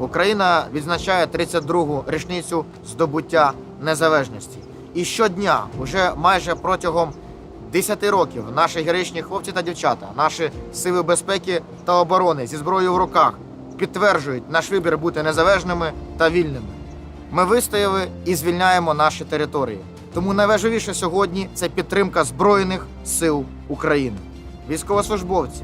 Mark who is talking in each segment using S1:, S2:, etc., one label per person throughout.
S1: Україна відзначає 32-гу річницю здобуття незалежності. І щодня, уже майже протягом 10 років, наші героїчні хлопці та дівчата, наші сили безпеки та оборони зі зброєю в руках підтверджують наш вибір бути незалежними та вільними. Ми вистояли і звільняємо наші території. Тому найважливіше сьогодні це підтримка Збройних сил України. Військовослужбовці,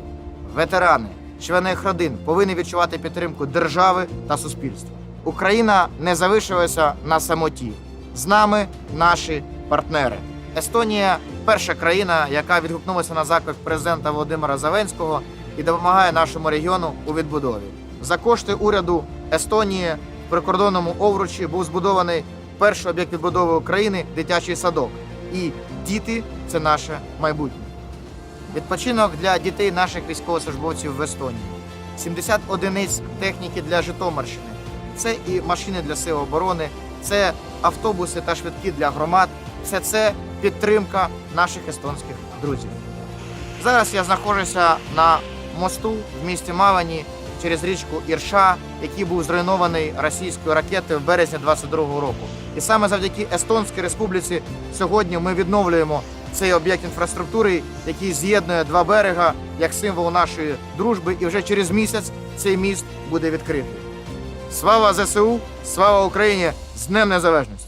S1: ветерани, члени їх родин повинні відчувати підтримку держави та суспільства. Україна не залишилася на самоті. З нами наші партнери. Естонія перша країна, яка відгукнулася на заклик президента Володимира Зеленського і допомагає нашому регіону у відбудові. За кошти уряду Естонії в прикордонному Овручі був збудований перший об'єкт відбудови України дитячий садок. І діти це наше майбутнє. Відпочинок для дітей наших військовослужбовців в Естонії. 70 одиниць техніки для Житомирщини. Це і машини для сил оборони, це автобуси та швидкі для громад. Все це підтримка наших естонських друзів. Зараз я знаходжуся на мосту в місті Малані через річку Ірша, який був зруйнований російською ракетою в березні 22-го року. І саме завдяки Естонській республіці сьогодні ми відновлюємо цей об'єкт інфраструктури, який з'єднує два берега як символ нашої дружби. І вже через місяць цей міст буде відкритий. Слава ЗСУ! Слава Україні! З Днем Незалежності!